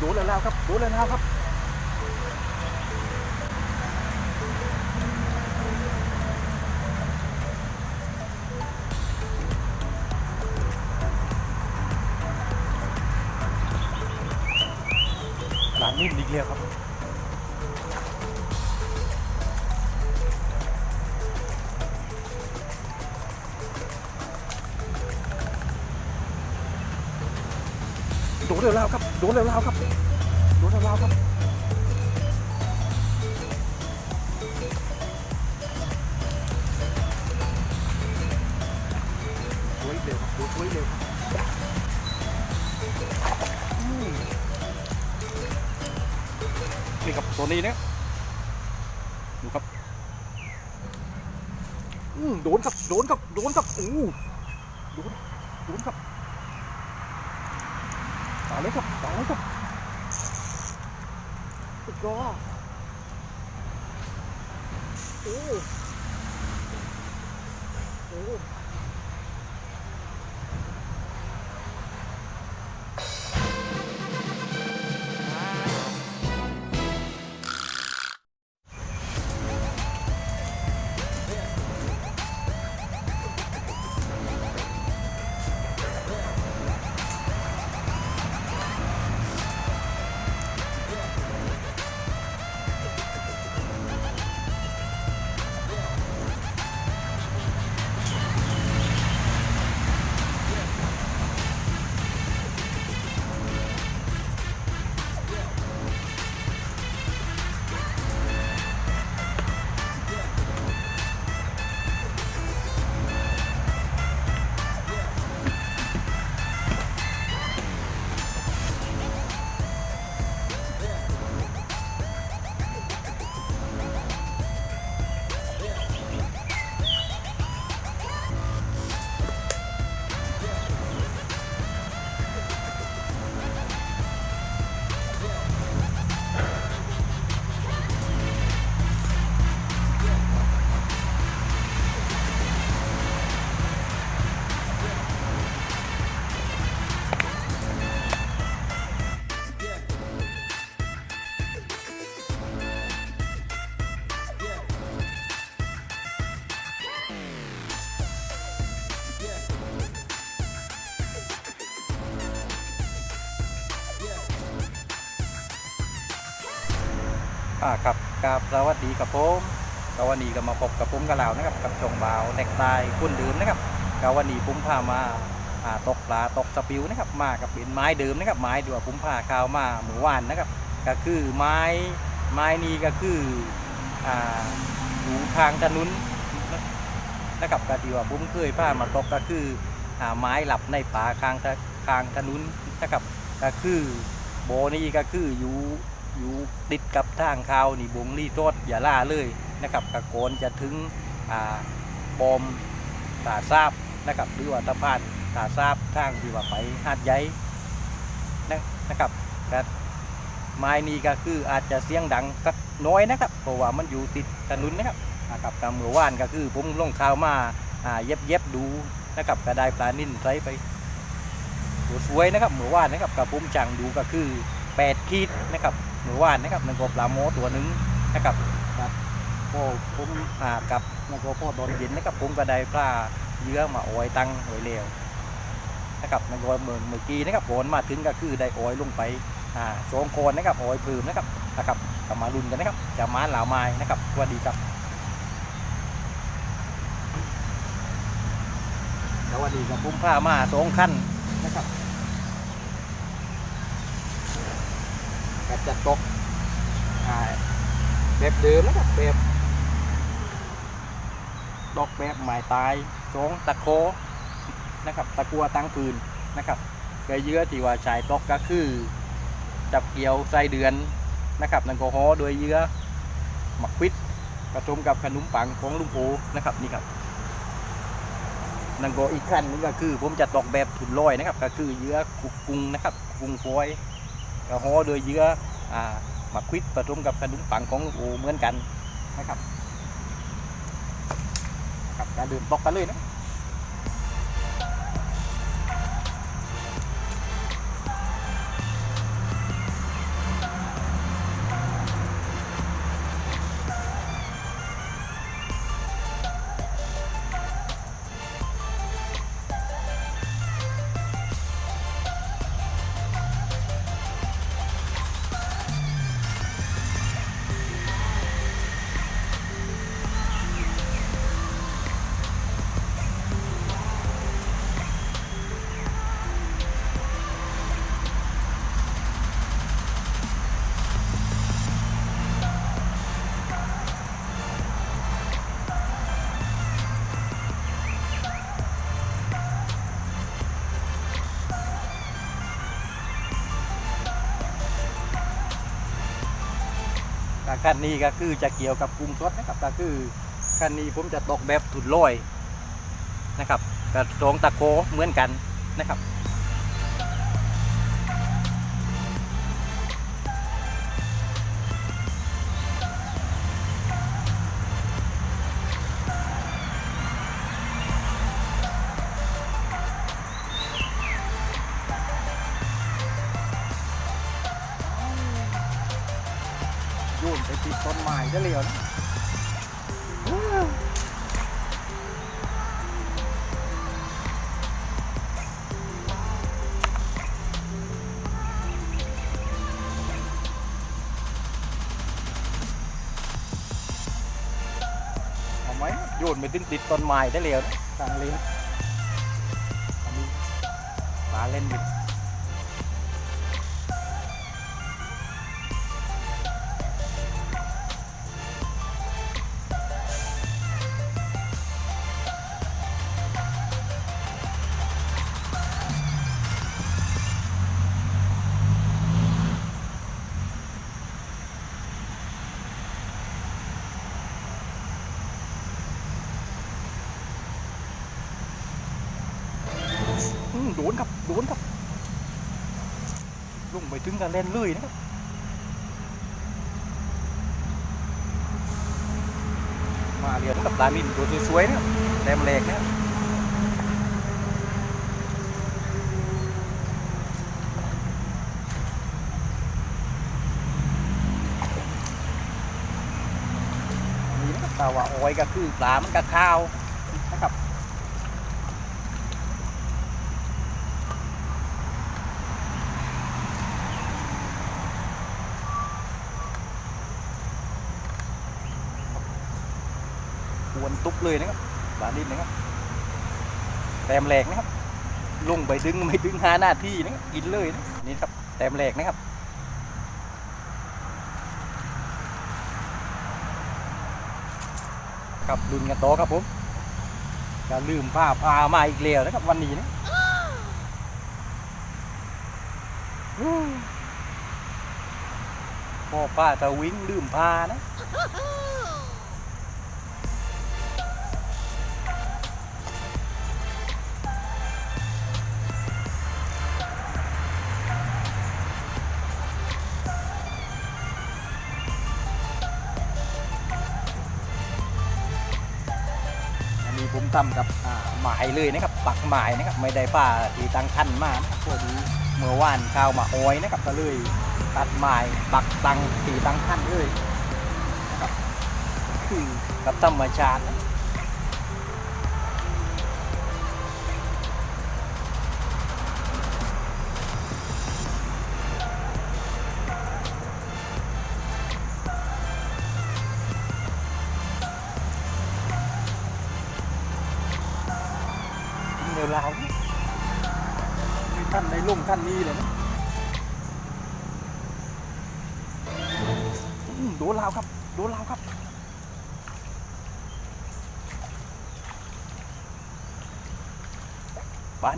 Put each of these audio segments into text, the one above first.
โดนแล้วครับโดนแล้วครับ โดนเร็วแล้วครับ โดนเร็วแล้วครับช่วยเร็วครับช่วยเร็วครับอืมนี่ครับตัวนี้เนี่ยดูครับอืมโดนครับ โดนครับ โดนครับ อู้โดน โดนครับตายเลยครับตายเลยครับสุดยอดโอ้โห กับสวัสดีกับผมก็วันนี้ก็มาพบกับผมกับเรานะครับกับชงบ่าวแดกตายคุณดื่มนะครับก็วันนี้ผมพามาอ่าตกปลาตกสปิวนะครับมากับเป็นไม้เดิมนะครับไม้ที่ว่าผมพาข้าวมาเมื่วานนะครับก็คือไม้ไม้นี้ก็คืออยู่ทางถนนนะครับก็ที่ว่าผมเคยพามาตกก็คือไม้หลับในป่าข้างทะข้างถนนนะครับก็คือโบนี้ก็คืออยู่ อยู่ติดกับทางเขาวนี่บงรีโทษอย่าล่าเลยนะครับกระโกนจะถึงอ่าปอมตาซาบนะครับหรือว่าตะพานตาซาบทางที่ว่าไปหาดใหญ่นะนะครับแต่ไม้นี้ก็คืออาจจะเสียงดังสักน้อยนะครับเพราะว่ามันอยู่ติดถนนนะครับนะครับตามเมื่อวานก็คือผมลงข่าวมาอ่าเย็บเย็บดูนะครับก็ได้ปลานิ่นใส่ไปสวยนะครับเมื่อวานนะครับกับผมจังดูก็คือ 8 ขีดนะครับ เมื่อวานนะครับนั่นก็ปลาโมตัวหนึ่งนะครับครับพอผมอ่ากับนั่นก็พอตอนเย็นนะครับผมก็ได้ปลาเยื่อมาอ้อยตั้งไว้แล้วนะครับนั่นก็เมื่อเมื่อกี้นะครับผลมาถึงก็คือได้อ้อยลงไปอ่าสองคนนะครับโอ้ยปลืมนะครับนะครับกลับมาลุ้นกันนะครับจะมาเหล่าไม้นะครับสวัสดีครับสวัสดีกับพุ่มผ้ามาสองขั้นนะครับ จะตกแบบเดิมนะครับแบบดอกแบบไม้ตายสองตะโคนะครับตะกัวตั้งปืนนะครับเคยเยื่อที่ว่าชายตกก็คือ จับเกี่ยวไส้เดือนนะครับนังโกฮอโดยเยื่อหมักควิดผสมกับขนมปังของลุงโอนะครับนี่ครับนังโกอีกขั้นนึงก็คือ ผมจะตอกแบบถุนลอยนะครับ ก็คือเยื่อกุ้งนะครับกุ้งฟอยกระฮอโดยเยื่อ มาควิดผสมกับขนมปังของลูกอูเหมือนกันนะครับครับการดื่มตอกกันเลยนะ คันนี้ก็คือจะเกี่ยวกับกรุงทศนะครับก็คือคันนี้ผมจะตกแบบถุนลอยนะครับกับสองตะโกเหมือนกันนะครับ ดติดต้นไม้ได้เลยนะทางลิ้นปลาเล่นดิบ ล่นเลยนะครับมาเรียนกับตามินตัวสวยๆนะครับแต้มแรกนะครับนี่นะครับตาว่าโอ้ยก็คือปลามันก็ข้าวนะครับ ควน ตุกเลยนะครับบาดินนะครับแต้มแหลกนะครับลงไปดึงไม่ดึงหาหน้าที่นะครับกินเลยนะนี่ครับแต้มแหลกนะครับครับลุนกันโตอครับผมจะลืมผ้าพามาอีกแล้วนะครับวันนี้นะพ่อป้าจะวิ่งลืมพานะ ทำกับหมายเลยนะครับปักหมายนะครับไม่ได้ป้าตีตังคันมากพวกนี้เมื่อวานข้าวมาอ้อยนะครับก็เลยตัดหมายปักตังตีตังคันเลยนะครับคือกับธรรมชาติ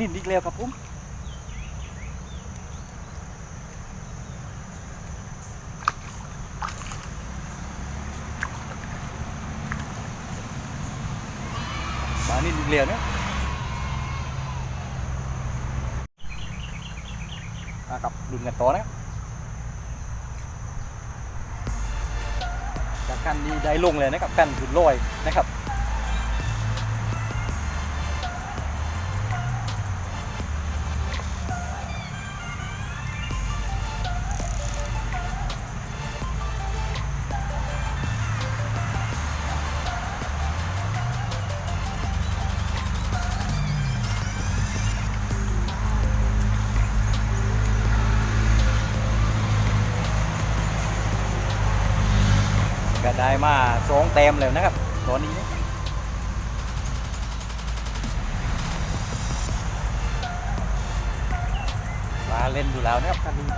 นิ่นอีกแล้วครับผมปลานินอีกแล้วเนี่ยนะครับดุนกันต่อนะจากกันนี้ได้ลงเลยนะครับกันถุนลอยนะครับ มแล้วนะครับ ตอนนี้มาเล่นอยู่แล้วนะครับคันนี้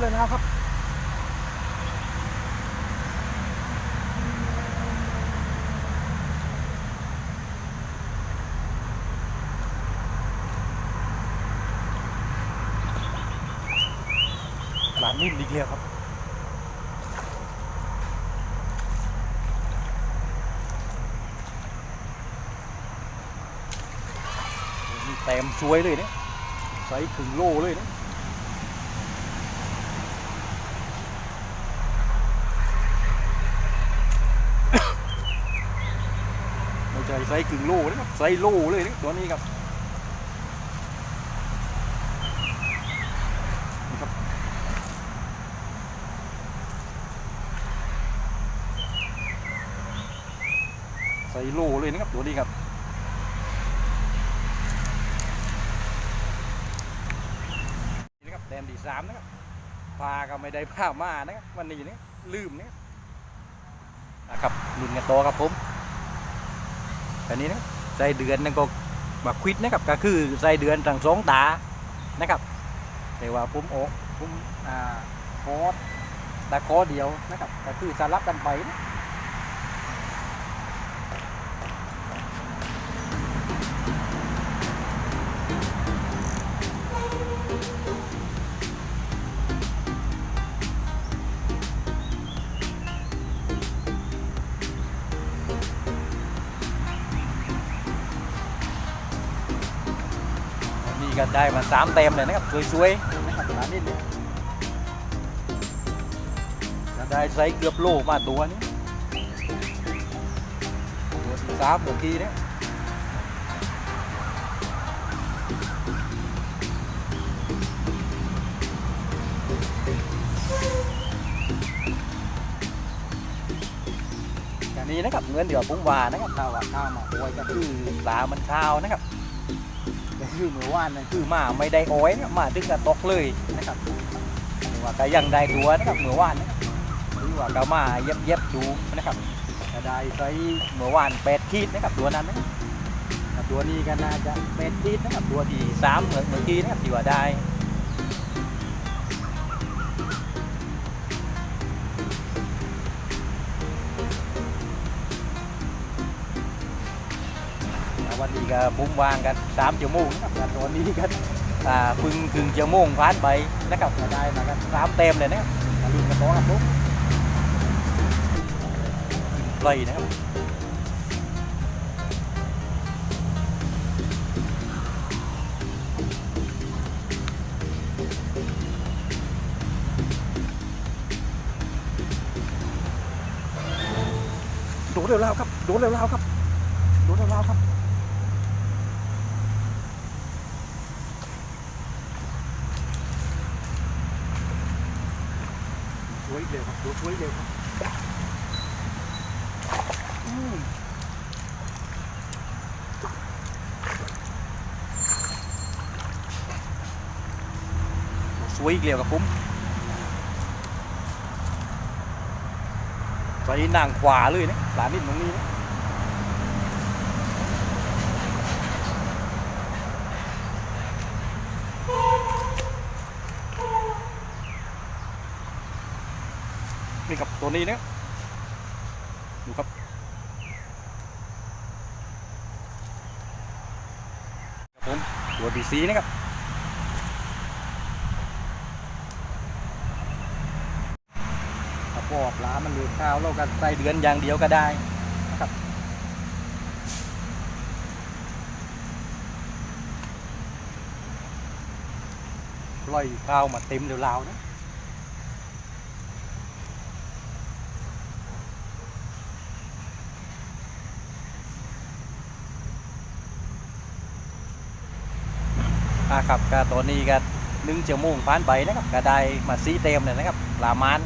แล้วครับดูแล้วแล้วครับหลานนิ่มดีเกลียวครับเต็มช่วยเลยเนี่ยใส่ถึงโลเลยเนี่ย ไม่ใช่ใส่กึ่งโลนะครับใส่โลเลยนี่ยตัวนี้ครับนี่ครับใส่โลเลยนะครับตัวนี้ครับนี่นะครับแดมดีสามนะครับพาก็ไม่ได้พามานะครับวันนี้นี่ลืมนะครับนะครับ ลุนกันต่อครับผมอันนี้นะใส่เดือนนั่นก็มาควิดนะครับก็คือใส่เดือนต่างสองตานะครับแต่ว่าผมโอกผมอ่าคอสตาคอเดียวนะครับก็คือสลับกันไปนะ ได้มาสามเต็มเลยนะครับสวยๆนะครับร้านนี้เนี่ยก็ได้ใส่เกือบโลมาตัวนี้ตัวที่สามเมื่อกี้เนี่ยอย่างนี้นะครับเงินเดี๋ยวปุ้งวานะครับข้าวข้าวมาโอยก็คือปลามันข้าวนะครับ คือเมื่อวานนั่นคือมาไม่ได้โอยนะมาตึกกระตกเลยนะครับหรือว่าก็ยังได้ตัวนะครับเมื่อวานนะครับหรือว่าก็มาเย็บเย็บดูนะครับก็ได้ไปเมื่อวานแปดขีดนะครับตัวนั้นนะครับแต่ตัวนี้ก็น่าจะแปดขีดนะครับตัวที่สามเหมือนเมื่อกี้นะครับที่ว่าได้ นนี้ก็บุ้มวางกันสามชั่วโมงนะครับตอนนี้ก็พึ่งครึ่งชั่วโมงผ่านไปนะครับได้มากันสามเต็มเลยนะครับมาลุ้นกันต่อครับผมไล่นะครับโดดเร็วๆครับ โดดเร็วๆครับ โดดเร็วๆครับ ช่วยเร็วครับ ดูช่วยเร็วครับสวยอีกเร็วกับผมใส่นางขวาเลยนะหลานนิดตรงนี้นะ ตัวนี้นะดูครับครับผมตัวดีซีนะครับถ้าปอปลามันเลือข้าวเราก็ใส่เดือนอย่างเดียวก็ได้นะครับปล่อยข้าวมาเต็มเดียวลาว นะอ่าครับก็ตัวนี้ก็หนึ่งชั่วโมงผ่านไปนะครับก็ได้มาซีเต็มเลยนะครับปลามัน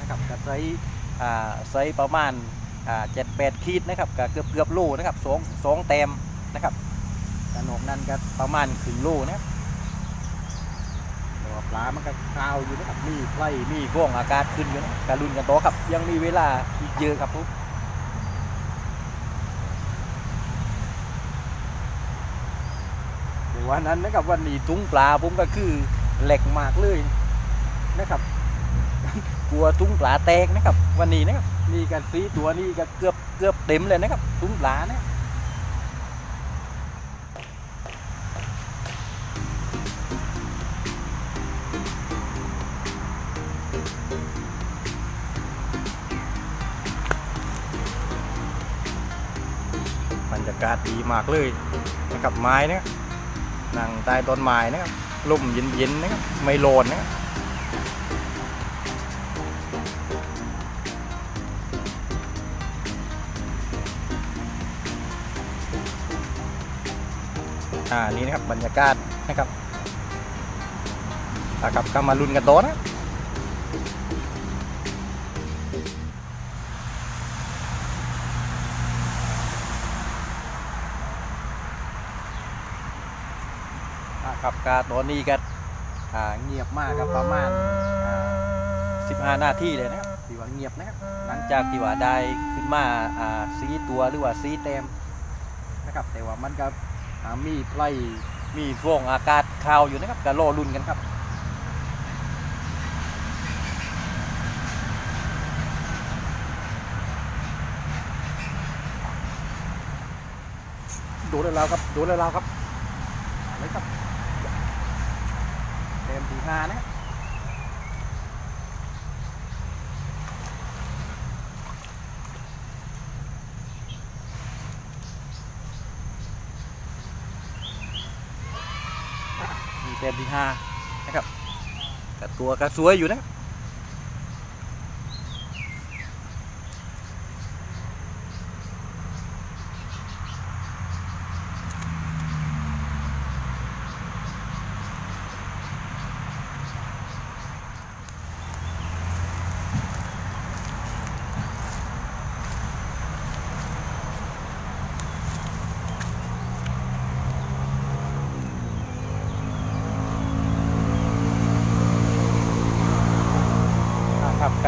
นะครับก็ใส่อ่าใส่ประมาณอ่าเจ็ดแปดขีดนะครับก็เกือบเกือบโลนะครับสองสองเต็มนะครับขนมนั้นก็ประมาณครึ่งโลนะครับแต่ว่าปลามันก็ข้าวอยู่นะครับมีไล่มีฟ่องอากาศขึ้นอยู่นะการลุนกันต่อครับยังมีเวลาอีกเยอะครับผม ใน วันนั้นนะครับวันนี้ถุงปลาผมก็คือเหล็กมากเลยนะครับ กลัวตุ้งปลาแตกนะครับ วันนี้นะครับนี่กันซีตัวนี้ก็เกือบเกือบเต็มเลยนะครับตุ้งปลาเนี่ยบรรยากาศดีมากเลยนะครับไม้นะครับ นั่งใต้ต้นไม้นะครับลุ่มเย็นๆนะครับไม่โลนนะครับอ่านี่นะครับบรรยากาศนะครับนะครับก็มาลุ้นกันโตอนะ ครับกาตอนนี้ก็เงียบมากครับประมาณ15นาทีเลยนะครับที่ว่าเงียบนะครับหลังจากที่ว่าได้ขึ้นมาอ่าสีตัวหรือว่าสีเต็มนะครับ แต่ว่ามันก็มีไพลมีฟ่วงอากาศข่าวอยู่นะครับก็รอรุ่นกันครับโดนแล้วครับโดนแล้วครับมาเลยครับ เต็มทีห้านะมีเต็มที่ห้านะครับแต่ตัวก็สวยอยู่นะ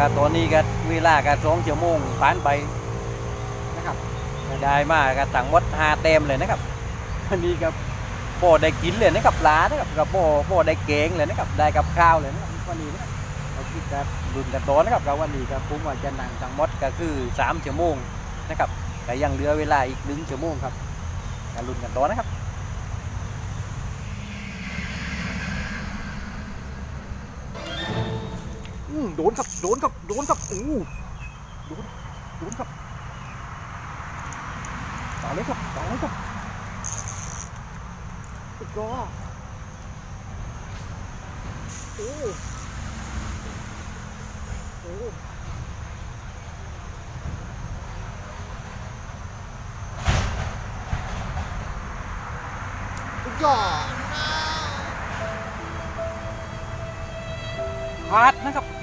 ก็ตัวนี้ก็เวลาก็สองชั่วโมงผ่านไปนะครับได้มาก็ตั้งหมดหาเต็มเลยนะครับอันนี้ก็โปได้กินเลยนะครับปลานะครับกับโปโปได้เก่งเลยนะครับได้กับข้าวเลยนะครับวันนี้นะครับเราคิดจะรุ่นกันโตนะครับกับวันนี้ก็ผมว่าจะนั่งทั้งมดก็คือสามชั่วโมงนะครับแต่ยังเหลือเวลาอีกหนึ่งชั่วโมงครับการรุ่นกันโตนะครับ โดนครับ โดนครับ โดนครับอู้โดน โดนครับต่อเลยครับต่อเลยครับสุดยอดโอ้โอ้สุดยอดพาดนะครับ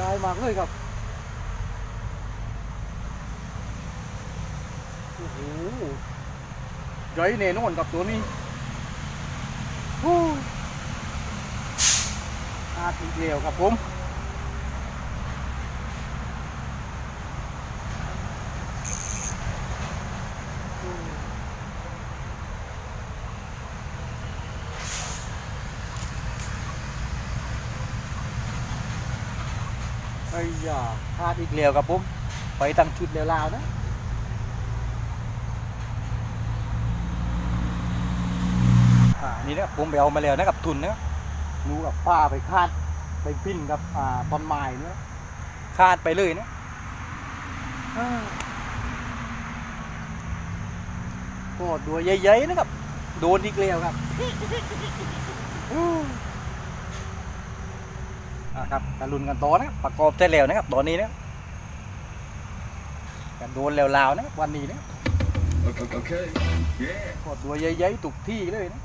ดายมากเลยครับโอ้โหใหญ่แน่นอนกับตัวนี้ฮู้อาทีเดียวครับผม อ้ยาพลาดอีกเร็วครับผม ไปตั้งชุดเร็วๆนะนี่นะครับผมไปเอามาแล้วนะครับทุนนะนูกับป้าไปคาดไปปิ้นกับอ่าต้นไม้เนี่ยคาดไปเลยนะอ่าก็ตัวใหญ่ๆนะครับ โดนอีกแล้วครับ อ่าครับกันลุนกันต่อนะครับประกอบเสร็จแล้วนะครับตอนนี้นะครับกันโดนแล้วลาวนะครับวันนี้นะ Okay. okay. Yeah. กดตัวใหญ่ๆตุกที่เลยนะ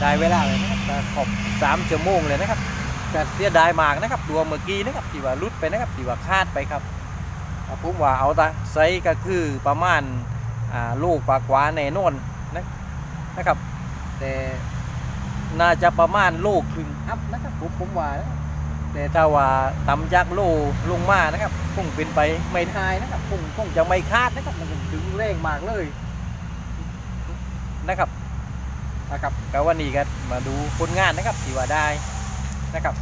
ได้เวลาเลยนะครับก็ครบสามชั่วโมงเลยนะครับก็เสียดายมากนะครับ ตัวเมื่อกี้นะครับที่ว่าลุดไปนะครับที่ว่าคาดไปครับผมว่าเอาตาไซก็คือประมาณลูกปลากวาแน่นอนนะนะครับ แต่น่าจะประมาณโลครึ่งอัพนะครับผมผมว่านะแต่ถ้าว่าตำจากโลลงมานะครับคงเป็นไปไม่ได้นะครับคงคงจะไม่คาดนะครับมันดึงแรงมากเลยนะครับ นะครับก็วันนี้ก็มาดูผลงานนะครับที่ว่าได้นะครับ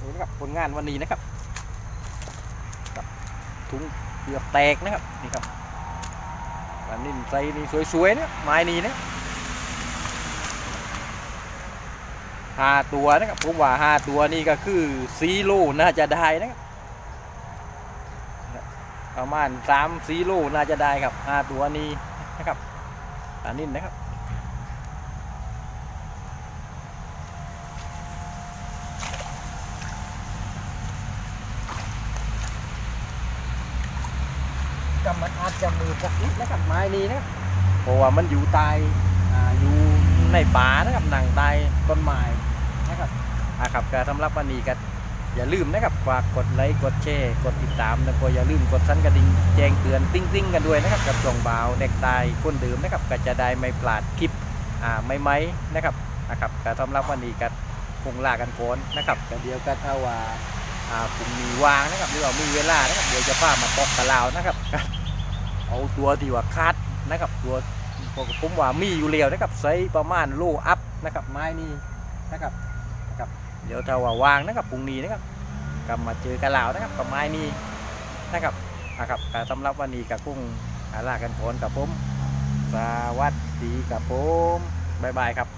นี่นะครับผลงานวันนี้นะครับกับถุงเกือบแตกนะครับนี่ครับอันนี้ใส่นี่สวยๆนะไม้นี้นะ ห้าตัวนะครับผมว่าห้าตัวนี่ก็คือซีโร่น่าจะได้นะครับประมาณสามซีโร่น่าจะได้ครับห้าตัวนี้นะครับอันนี้นะครับกำมันอาจจะมือสักนิดนะครับไม้นี้นะเพราะว่ามันอยู่ใต้อ่าอยู่ในป่านะครับหนังใต้ต้นไม้ นะครับอ่าครับก็สำหรับวันนี้ก็อย่าลืมนะครับฝากกดไลค์กดแชร์กดติดตามแล้วก็อย่าลืมกดสั่นกระดิ่งแจ้งเตือนติ้งติ้งกันด้วยนะครับกับช่องบาวเด็กตายคนเดิมนะครับก็จะได้ไม่พลาดคลิปอ่าไม่ไมๆนะครับนะครับก็สำหรับวันนี้ก็คงลากันโคนนะครับก็เดียวก็ถ้าว่าอ่าผมมีวางนะครับหรือว่ามีเวลานะครับเดี๋ยวจะพามาตกกะลาวนะครับเอาตัวที่ว่าคัดนะครับตัวผมว่ามีอยู่แล้วนะครับไซประมาณโลอัพนะครับไม้นี้นะครับ เดี๋ยวถ้าว่าวางนะครับพรุ่งนี้นะครับกลับมาเจอกันแล้วนะครับกับไม้นี้นะครับนะครับสำหรับวันนี้กับกุ้งอลากันโอนกับผมสวัสดีกับผมบ๊ายบายครับ